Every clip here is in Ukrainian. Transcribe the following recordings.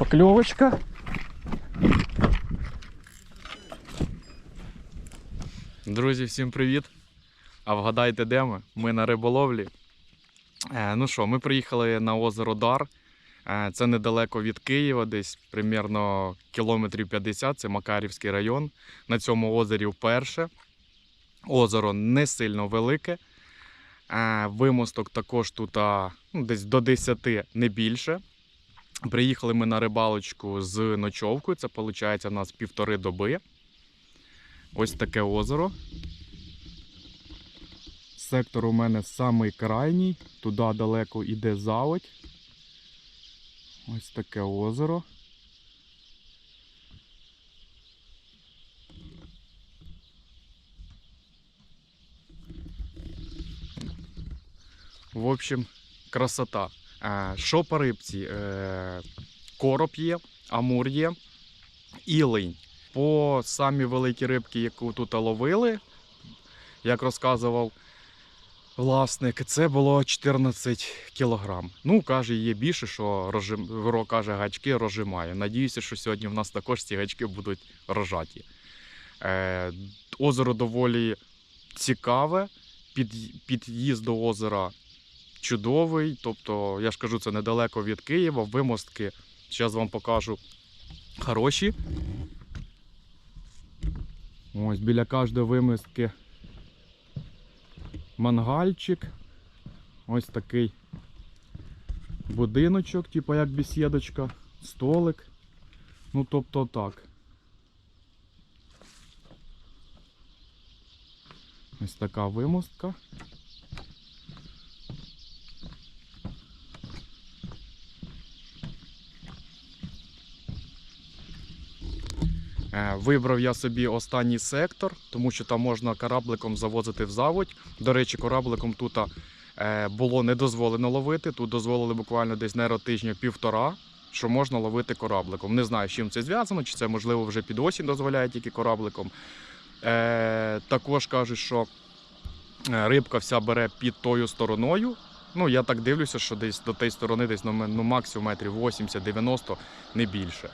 покльовочка. Друзі, всім привіт! А вгадайте, де ми? Ми на риболовлі. Е, ну що, ми приїхали на озеро Дар. Е, це недалеко від Києва, десь примерно кілометрів 50, це Макарівський район. На цьому озері вперше. Озеро не сильно велике. Е, вимосток також тут ну, десь до 10, не більше. Приїхали ми на рибалочку з ночовкою. Це виходить у нас півтори доби. Ось таке озеро. Сектор у мене самий крайній, туди далеко йде заводь. Ось таке озеро. В общем, красота. Е, Що по рибці? Е, Короб є, амур є, ілень. По самі великі рибки, яку тут ловили, як розказував власник, це було 14 кілограм. Ну, каже, є більше, що розжим... ро- каже, гачки розжимає. Надіюся, що сьогодні в нас також ці гачки будуть рожаті. Е, озеро доволі цікаве. Під... Під'їзд до озера чудовий. Тобто, я ж кажу, це недалеко від Києва. Вимостки, зараз вам покажу, хороші. Ось біля кожної вимістки мангальчик. Ось такий будиночок, типу як бесідочка, столик. Ну, тобто так. Ось така вимостка. Вибрав я собі останній сектор, тому що там можна корабликом завозити в заводь. До речі, корабликом тут е, було не дозволено ловити. Тут дозволили буквально десь нейро тижня півтора, що можна ловити корабликом. Не знаю, з чим це зв'язано, чи це можливо вже під осінь дозволяє тільки корабликом. Е, також кажуть, що е, рибка вся бере під тою стороною. Ну, я так дивлюся, що десь до тієї сторони, десь ну, ну, максимум метрів 80-90, не більше.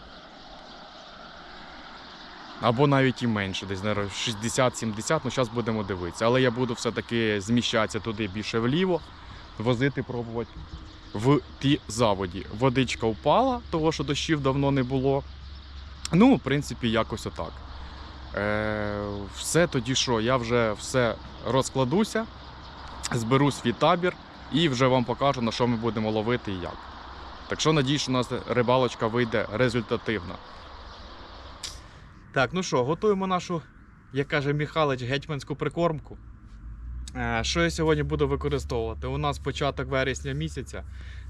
Або навіть і менше, десь наверно, 60-70, ну зараз будемо дивитися. Але я буду все-таки зміщатися туди більше вліво, возити, пробувати в ті заводі. Водичка впала, того що дощів давно не було. Ну, в принципі, якось отак. Е, все тоді що, я вже все розкладуся, зберу свій табір і вже вам покажу, на що ми будемо ловити і як. Так що надію, що у нас рибалочка вийде результативна. Так, ну що, готуємо нашу, як каже Михайлович, гетьманську прикормку. Е, Що я сьогодні буду використовувати? У нас початок вересня місяця.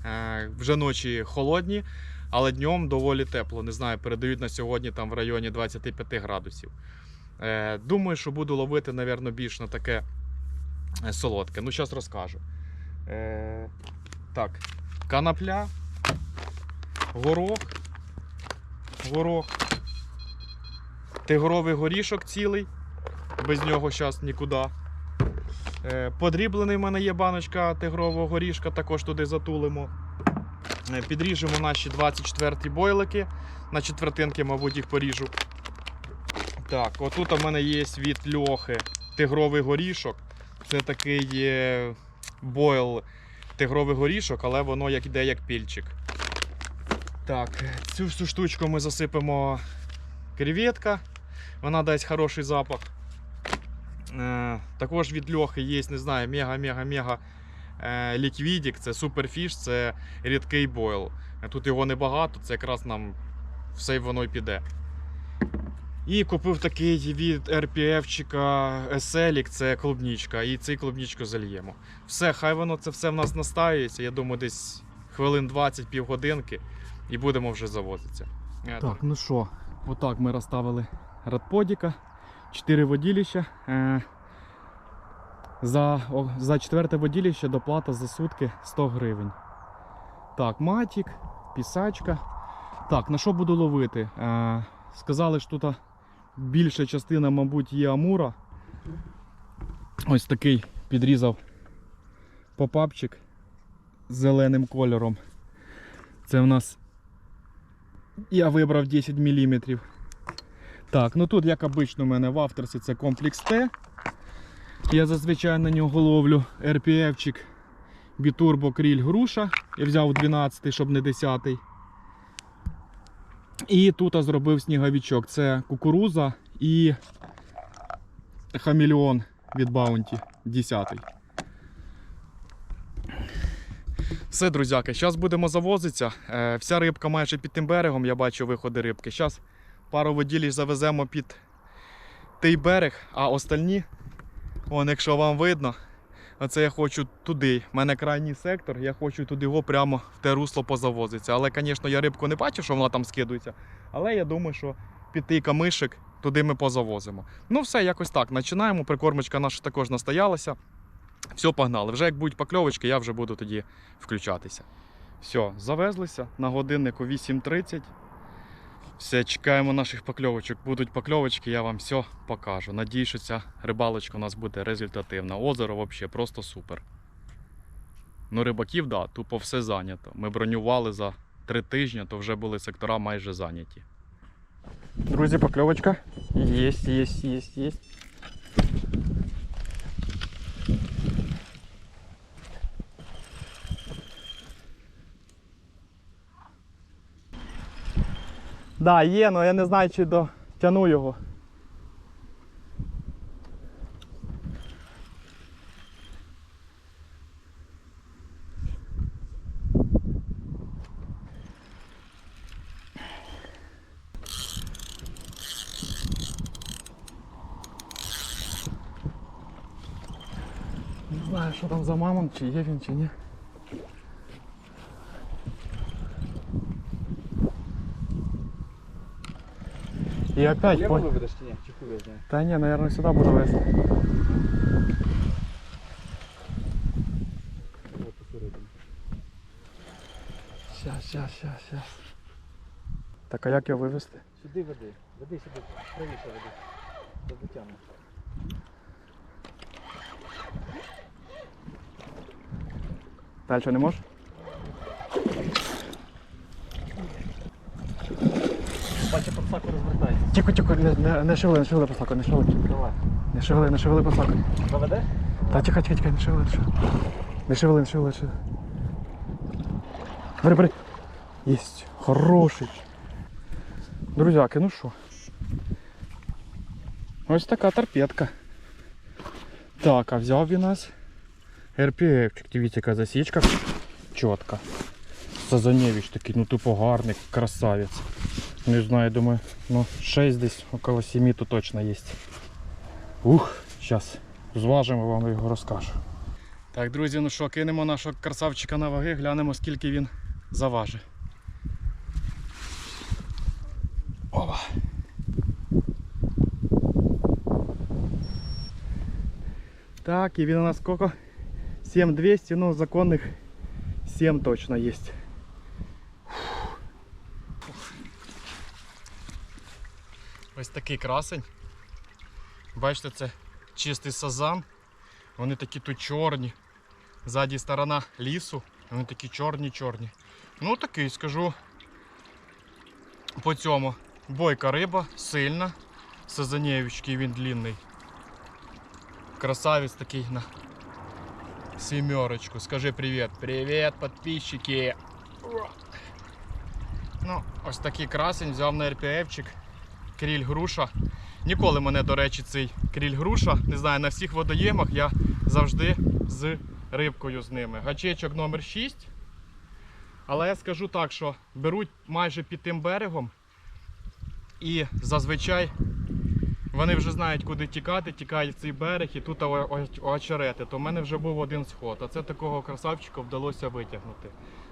Е, Вже ночі холодні, але днем доволі тепло. Не знаю, передають на сьогодні там в районі 25 градусів. Е, Думаю, що буду ловити, мабуть, більш на таке солодке. Ну, зараз розкажу. Так, канапля, горох, горох. Тигровий горішок цілий, без нього зараз нікуди. Е, Подріблений в мене є баночка тигрового горішка, також туди затулимо. Е, Підріжемо наші 24 бойлики. На четвертинки, мабуть, їх поріжу. Так, отут у мене є від льохи тигровий горішок. Це такий бойл тигровий горішок, але воно як іде як пільчик. Так, цю всю штучку ми засипемо креветка. Вона дасть хороший запах. Е, також від льохи є, не знаю, мега-мега-мега е, ліквідік. Це суперфіш, це рідкий бойл. Тут його небагато, це якраз нам все воно й піде. І купив такий від RPF-чика Eselік, це клубнічка, і цей клубнічку зальємо. Все, хай воно це все в нас настаюється. Я думаю, десь хвилин 20 півгодинки і будемо вже завозитися. Е, Так, ну що, отак ми розставили радподіка, 4 воділища. Е, За, за четверте воділище доплата за сутки 100 гривень. Так, матік, пісачка. Так, на що буду ловити? Е, сказали, що тут більша частина, мабуть, є амура. Ось такий підрізав попапчик з зеленим кольором. Це в нас Я вибрав 10 мм. Так, ну тут, як обично, у мене в авторці це комплекс Т. Я зазвичай на нього ловлю RPF-чик Biturbo Кріль Груша. Я взяв 12, щоб не 10. І тут зробив сніговичок. Це кукуруза і хамелеон від Bounty 10. Все, друзяки, зараз будемо завозитися. Е, Вся рибка майже під тим берегом, я бачу виходи рибки. Зараз пару воділів завеземо під той берег, а остальні, вон, якщо вам видно, оце я хочу туди. У мене крайній сектор, я хочу туди його прямо в те русло позавозитися. Але, звісно, я рибку не бачу, що вона там скидується. Але я думаю, що під той камишик туди ми позавозимо. Ну, все, якось так. Починаємо. Прикормочка наша також настоялася. Все, погнали. Вже як будуть покльовочки, я вже буду тоді включатися. Все, завезлися на годиннику 8.30. Все, чекаємо наших покльовочок. Будуть покльовочки, я вам все покажу. Надію, що ця рибалочка у нас буде результативна. Озеро взагалі просто супер. Ну, рибаків, да, тупо все зайнято. Ми бронювали за три тижні, то вже були сектора майже зайняті. Друзі, покльовочка. Єсть, єсть, єсть, єсть. Да, є, але я не знаю, чи дотягну його. Не знаю, що там за мамон, чи є він, чи ні. І опять знаю. Та ні, наверное, сюди буду вести. Щас, щас, щас, щас. Так, а як його вивезти? Сюди веди. Веди сюди. Правіше веди. До дотягне. Дальше не можеш? Тихо, тихо, не, не, не шевели, не шевели посаку, не шевели. Давай. Не шевели, не шевели посаку. Заведеш? Та тихо, тихо, тихо, не шевели, не шевели. Не шевели, не шевели, не шевели. Бери, бери. Єсть, хороший. Друзяки, ну що? Ось така торпедка. Так, а взяв він нас РПФ. Дивіться, яка засічка. Чітка. Сазаневич такий, ну тупо гарний, красавець. Не знаю, думаю, ну 6 десь, около 7 тут точно є. Ух, зараз зважимо, вам його розкажу. Так, друзі, ну що, кинемо нашого красавчика на ваги, глянемо, скільки він заважить. Опа. Так, і він у нас сколько? 7200, ну законних 7 точно є. Ось такий красень. Бачите, це чистий сазан. Вони такі тут чорні. Ззаді сторона лісу. Вони такі чорні-чорні. Ну такий, скажу. По цьому. Бойка риба, сильна. Сазанєвички він длинний. Красавець такий на сімерочку. Скажи привіт. Привіт, підписчики. Ну, ось такий красень взяв на РПФчик. Кріль груша. Ніколи мене, до речі, цей кріль груша. Не знаю, на всіх водоємах я завжди з рибкою з ними. Гачечок номер 6. Але я скажу так, що беруть майже під тим берегом. І зазвичай вони вже знають, куди тікати, тікають в цей берег і тут очерети. То в мене вже був один сход, а це такого красавчика вдалося витягнути.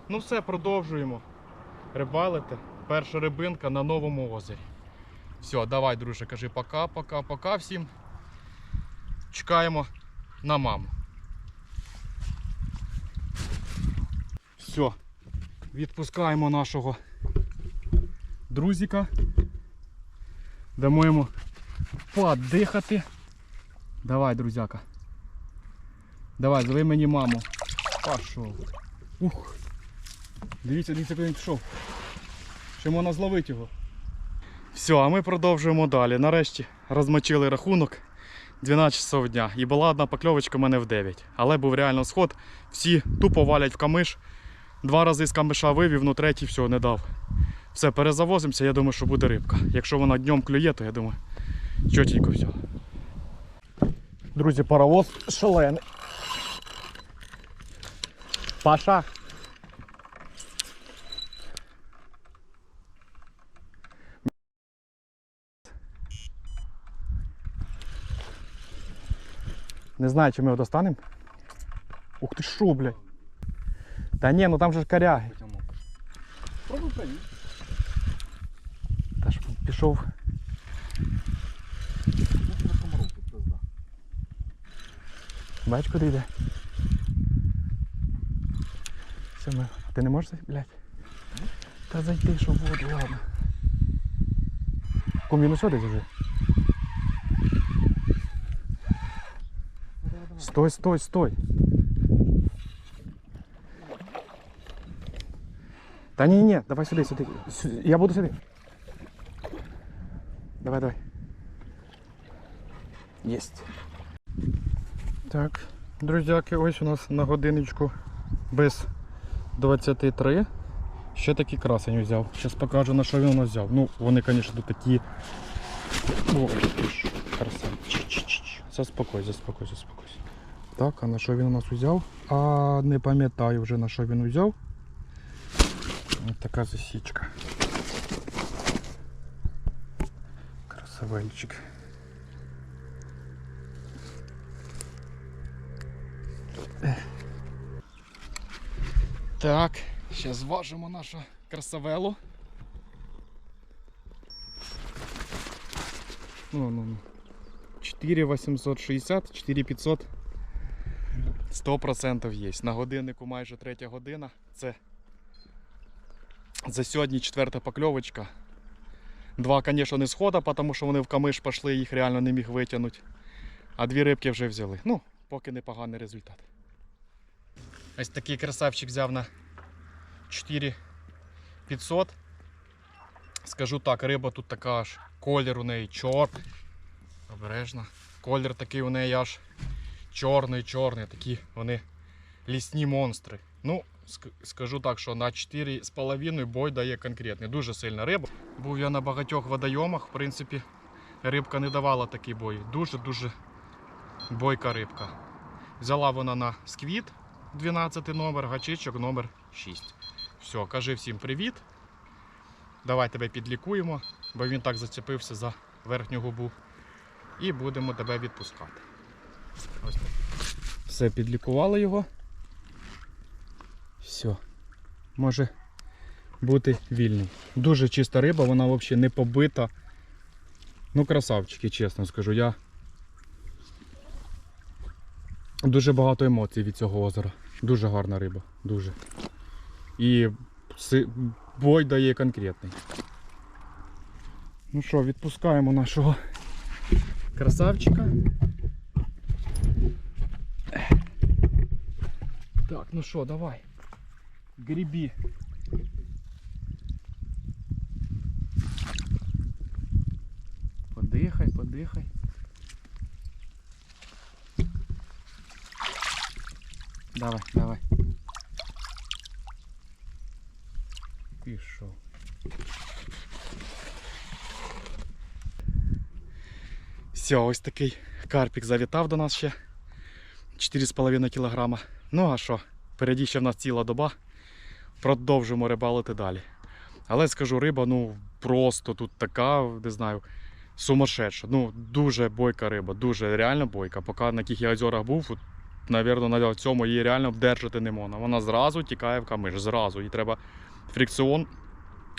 Ну все, продовжуємо рибалити. Перша рибинка на новому озері. Все, давай, друже, кажи пока, пока, пока всім. Чекаємо на маму. Все. Відпускаємо нашого друзіка. Дамо йому подихати. Давай, друзяка. Давай, зови мені маму. Пішов. Ух. Дивіться, дивіться, куди він пішов. Ще можна зловити його. Все, а ми продовжуємо далі. Нарешті розмочили рахунок 12 часов дня. І була одна покльовочка в мене в 9. Але був реально сход. Всі тупо валять в камиш. Два рази з камиша вивів, ну третій все, не дав. Все, перезавозимося, я думаю, що буде рибка. Якщо вона днем клює, то я думаю, чотенько все. Друзі, паровоз шалений. Паша. Не знаю, чи ми його достанемо. Ух ти що, блядь. Та ні, ну там же ж коряги. Пробуй проїзд. Та ж пішов. Бач, куди йде. Все, ми... Ти не можеш зайти, блядь? Та зайти, що воду, ладно. Він усюди вже. Стой, стой, стой. Та ні, ні, давай сюди, сюди. Сю- Я буду сюди. Давай, давай. Єсть. Так, друзяки, ось у нас на годиночку без 23. Ще такий красень взяв. Зараз покажу на що він у нас взяв. Ну, вони, звісно, тут такі. Ой, ти ж, красень. Чи-чи-чи-чи. Заспокой, заспокой, заспокойся. Так, а на що він у нас взяв? А не пам'ятаю вже на що він взяв. Ось така засічка. Красавельчик. Так, зараз зважимо нашу красавелу. Ну, ну, ну. 4860, 4500. 100% є. На годиннику майже третя година. Це за сьогодні четверта покльовочка. Два, звісно, не схода, тому що вони в камиш пішли, їх реально не міг витягнути. А дві рибки вже взяли. Ну, поки непоганий результат. Ось такий красавчик взяв на 4500. Скажу так, риба тут така аж колір у неї чор. Обережно. Колір такий у неї аж чорний, чорний. Такі вони лісні монстри. Ну, скажу так, що на 4,5 бой дає конкретний. Дуже сильна риба. Був я на багатьох водойомах, в принципі, рибка не давала такий бой. Дуже-дуже бойка рибка. Взяла вона на сквіт 12 номер, гачичок номер 6. Все, кажи всім привіт. Давай тебе підлікуємо, бо він так зацепився за верхню губу. І будемо тебе відпускати. Все, підлікували його. Все. Може бути вільний. Дуже чиста риба, вона взагалі не побита. Ну, красавчики, чесно скажу. Я дуже багато емоцій від цього озера. Дуже гарна риба. Дуже. І бой дає конкретний. Ну що, відпускаємо нашого красавчика. Так, ну що, давай. Грібі. Подихай, подихай. Давай, давай. Пішов. Все, ось такий карпік завітав до нас ще. 4,5 кг. Ну а що, впереді ще в нас ціла доба. Продовжимо рибалити далі. Але скажу, риба, ну просто тут така, не знаю, сумасшедша. Ну, дуже бойка риба, дуже реально бойка. Поки на яких я озерах був, от, навірно, на цьому її реально вдержати не можна. Вона зразу тікає в камиш, зразу. Їй треба фрикціон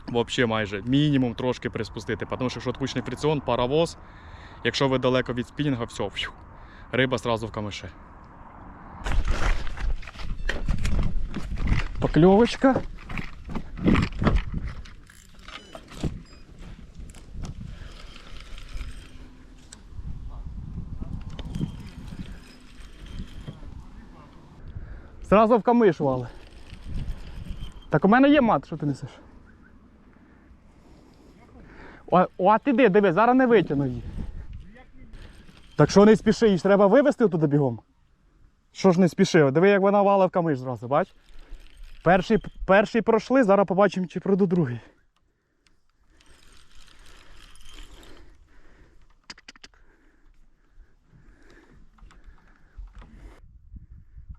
взагалі майже мінімум трошки приспустити. Тому що якщо відпущений фрикціон, паровоз, якщо ви далеко від спінінга, все, фью, риба зразу в камиші. Покльовочка. Зразу в камиш вали. Так у мене є мат, що ти несеш? О, о, а ти де, диви, зараз не витягну її. Так що не спіши, її треба вивезти туди бігом. Що ж не спіши? Диви, як вона вала в камиш зразу, бач? Перший, перший пройшли, зараз побачимо, чи пройду другий.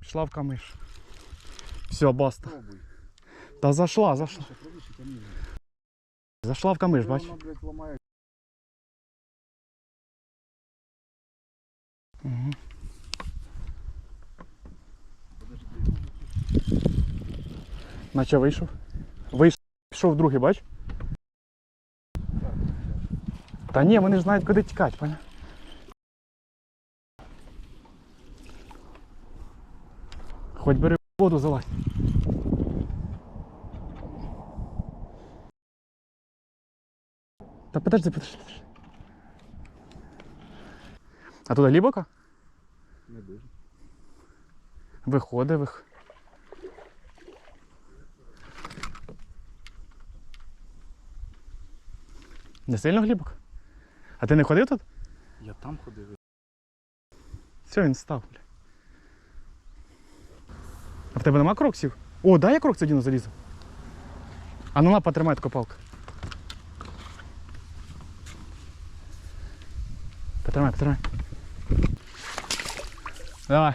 Пішла в камиш. Все, баста. Та зайшла, зайшла. Зайшла в камиш, бач? Угу. Наче вийшов. Вийшов, пішов другий, бач? Та ні, вони ж знають, куди тікати, поняв? Хоч бери воду залазь. Та подожди, подожди, подожди. А туди глибоко? Не дуже. Виходить, вих. Не сильно глибоко? А ти не ходив тут? Я там ходив. Все, він став. Бля. А в тебе нема кроксів? О, дай я крокси один залізу. А ну на, потримай таку палку. Потримай, потримай. Давай.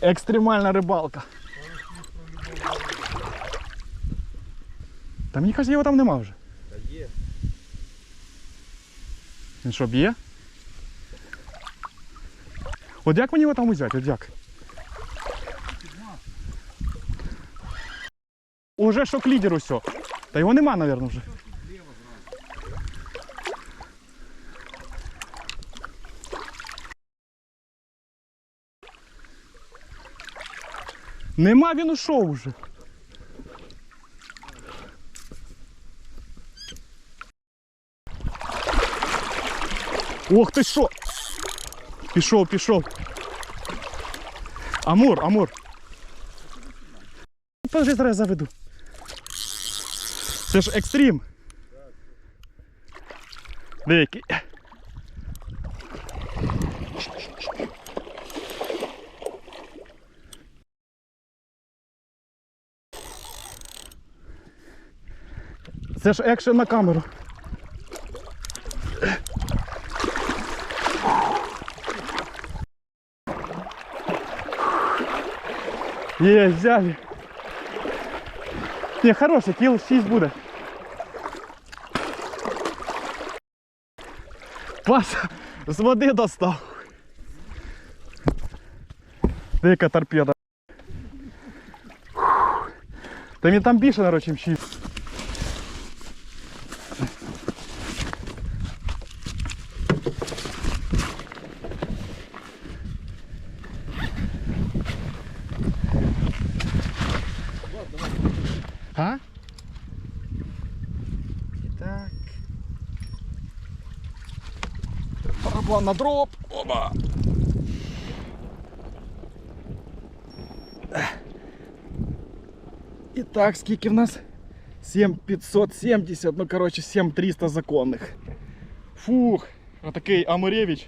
Екстремальна рибалка. Та мені кажуть, його там нема вже. Та є. Він що, б'є? От як мені його там взяти? От як? Уже шок лідер усе. Та його нема, мабуть, вже. Нема, він ушов уже. Ох ти що! Пішов, пішов. Амур, Амур. Подожди, зараз заведу. Це ж екстрім. Деякий. Це ж екшен на камеру. Є, взяли. Не, хороший, кіл 6 буде. Паша з води достав. Дика торпеда. Та мені там більше, наверное, чим 6. Барабан на дроп. Оба. І так, скільки в нас? 7570, ну коротше 7300 законних. Фух, отакий Амурєвич.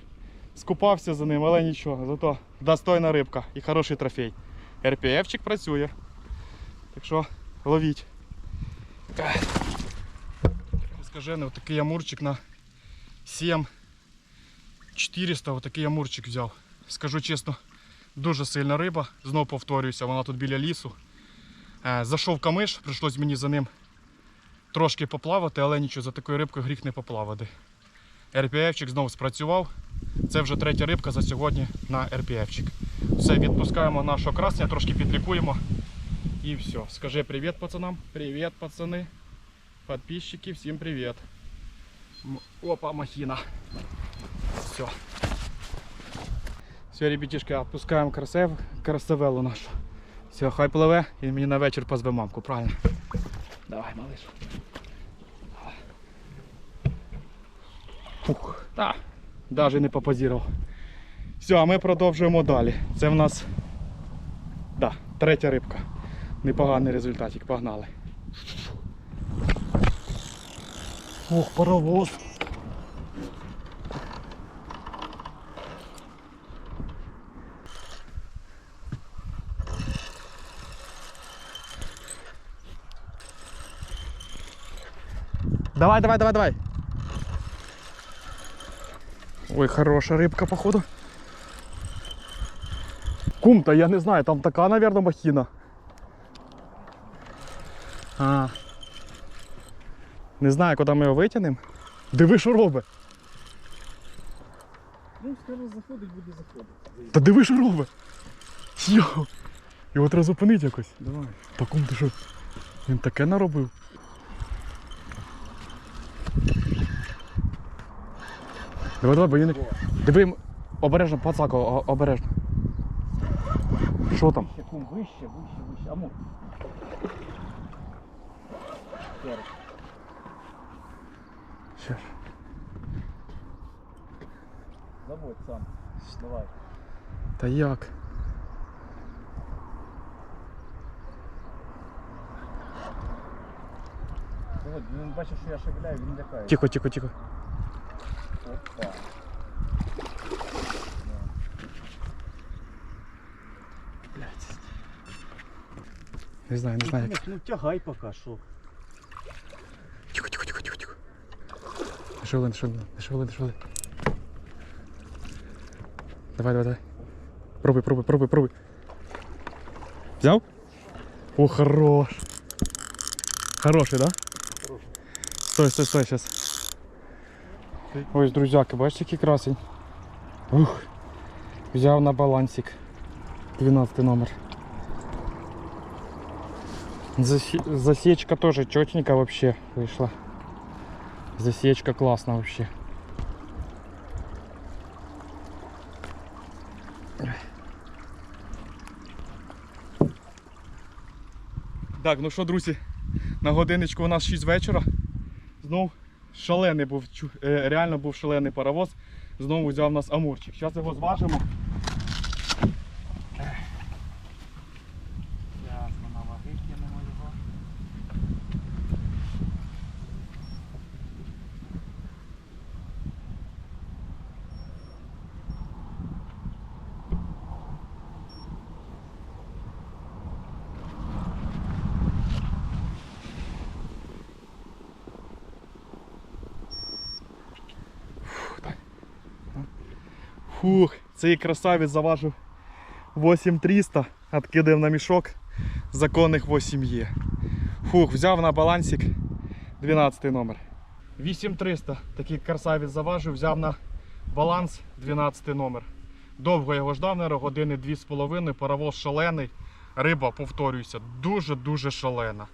Скупався за ним, але нічого, зато достойна рибка і хороший трофей. РПФчик працює. Так що ловіть. Скажений, отакий амурчик на 7 400, отакий амурчик взяв. Скажу чесно, дуже сильна риба. Знову повторююся, вона тут біля лісу. Е, Зайшов камиш, прийшлось мені за ним трошки поплавати, але нічого, за такою рибкою гріх не поплавати. РПФчик знову спрацював. Це вже третя рибка за сьогодні на РПФчик. Все, відпускаємо нашого красня, трошки підлікуємо. И все. Скажи привет пацанам. Привет, пацаны. Подписчики, всем привет. Опа, махина. Все. Все, ребятишки, отпускаем красив, красавелу нашу. Все, хай пливе і мені на вечір позве мамку, правильно? Давай, малыш. Фух, та, навіть не попозірував. Все, а ми продовжуємо далі. Це в нас да, третя рибка. Непоганий результатик, погнали. Ох, паровоз. Давай, давай, давай, давай. Ой, хорошая рыбка, походу. Кум-то, я не знаю, там така, наверное, махина. А. Не знаю, куди ми його витягнемо. Диви, що робить. Ну, скоро заходить, буде заходити. Та диви, що робить. Йо. Його треба зупинити якось. Давай. Та кум, ти що? Він таке наробив. Давай, давай, бо він... Диви, обережно, пацако, обережно. Що там? Вище, вище, вище. Амур. Перед. Ще ж. Заводь сам. Давай. Та як? Заводь. Він бачить, що я шевеляю, він лякає. Тихо, тихо, тихо. Опа. Не знаю, не знаю. як. Ну тягай поки що. Шевели, не шевели, не. Давай, давай, давай. Пробуй, пробуй, пробуй, пробуй. Взял? О, хорош. Хороший, да? Хороший. Стой, стой, стой, сейчас. Ось, друзяки, бачите, який красень. Ух. Взяв на балансик. 12 номер. Засечка тоже четенько вообще вышла. Засечка классно вообще. Так, ну що, друзі, на годиночку у нас 6 вечора. Знов шалений був, е, реально був шалений паровоз. Знову взяв нас амурчик. Зараз його зважимо. Ясно, на ваги кинемо його. Фух, цей красавець заважив 8300, откидав на мішок, законних 8 є. Фух, взяв на балансик 12 номер. 8300 такий красавець заважив, взяв на баланс 12 номер. Довго його ждав, наверное, години 2,5, паровоз шалений. Риба, повторююся, дуже-дуже шалена.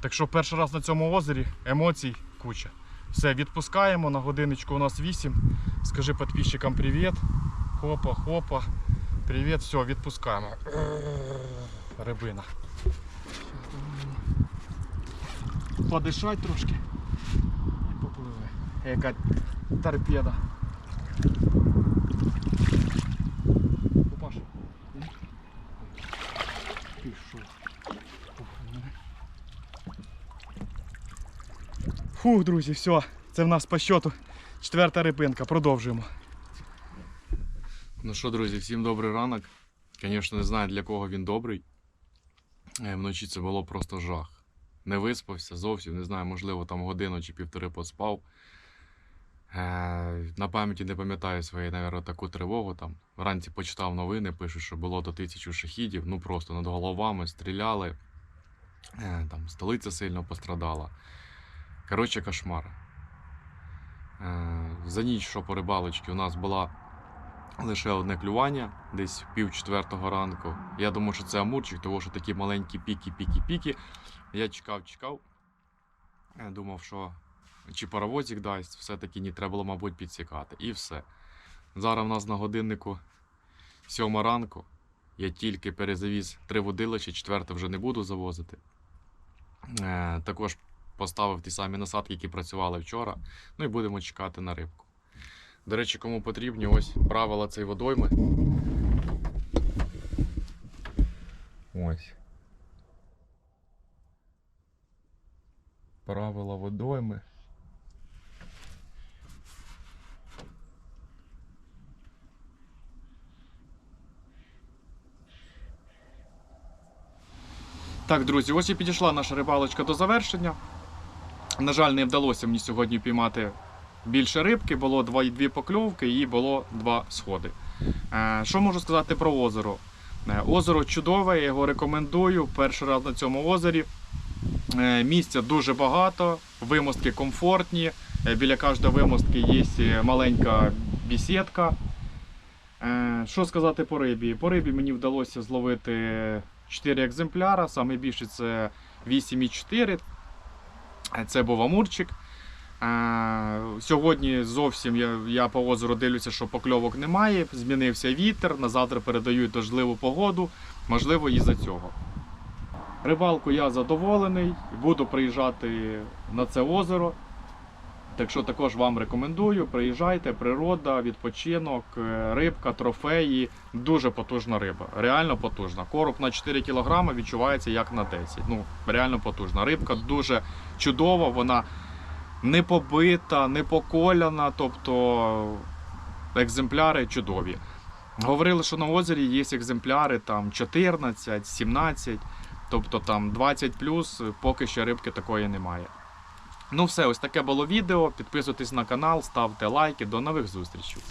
Так що перший раз на цьому озері емоцій куча. Все, відпускаємо. На годиночку у нас 8. Скажи підписчикам привіт. Хопа, хопа. Привіт, все, відпускаємо. Рибина. Подишать трошки. І попливе. Яка торпеда. Купаш. Пішов. Фух, друзі, все. Це в нас по счету четверта рибинка. Продовжуємо. Ну що, друзі, всім добрий ранок. Звісно, не знаю для кого він добрий. Е, Вночі це було просто жах. Не виспався зовсім, не знаю, можливо, там годину чи півтори поспав. Е, На пам'яті не пам'ятаю своєї, навіть, таку тривогу. Там. Вранці почитав новини, пишуть, що було до тисячу шахідів, ну просто над головами стріляли. Е, Там столиця сильно пострадала. Коротше, кошмар. Е, За ніч, що по рибалочці, у нас була лише одне клювання, десь пів четвертого ранку. Я думав, що це амурчик, тому що такі маленькі піки, піки, піки. Я чекав, чекав. Думав, що чи паровозик дасть, все-таки ні, треба було, мабуть, підсікати. І все. Зараз в нас на годиннику сьома ранку. Я тільки перезавіз три водилища, четверте вже не буду завозити. Е, також поставив ті самі насадки, які працювали вчора. Ну і будемо чекати на рибку. До речі, кому потрібні ось правила цієї водойми. Ось. Правила водойми. Так, друзі, ось і підійшла наша рибалочка до завершення. На жаль, не вдалося мені сьогодні піймати більше рибки, було два, дві покльовки і було два сходи. Е, Що можу сказати про озеро? Е, Озеро чудове, я його рекомендую. Перший раз на цьому озері. Е, Місця дуже багато, вимостки комфортні. Біля кожної вимостки є маленька бісідка. Що сказати по рибі? По рибі мені вдалося зловити 4 екземпляра. Саме більше це 8,4. Це був амурчик. Сьогодні зовсім я, я по озеру дивлюся, що покльовок немає. Змінився вітер. На завтра передають дождливу погоду. Можливо, і за цього. Рибалку я задоволений. Буду приїжджати на це озеро. Так що також вам рекомендую. Приїжджайте, природа, відпочинок, е, рибка, трофеї. Дуже потужна риба. Реально потужна. Короб на 4 кг відчувається як на 10. Ну, реально потужна. Рибка дуже чудова, вона не побита, не поколяна, тобто екземпляри чудові. Говорили, що на озері є екземпляри там 14, 17, тобто там 20 поки ще рибки такої немає. Ну все, ось таке було відео. Підписуйтесь на канал, ставте лайки. До нових зустрічей.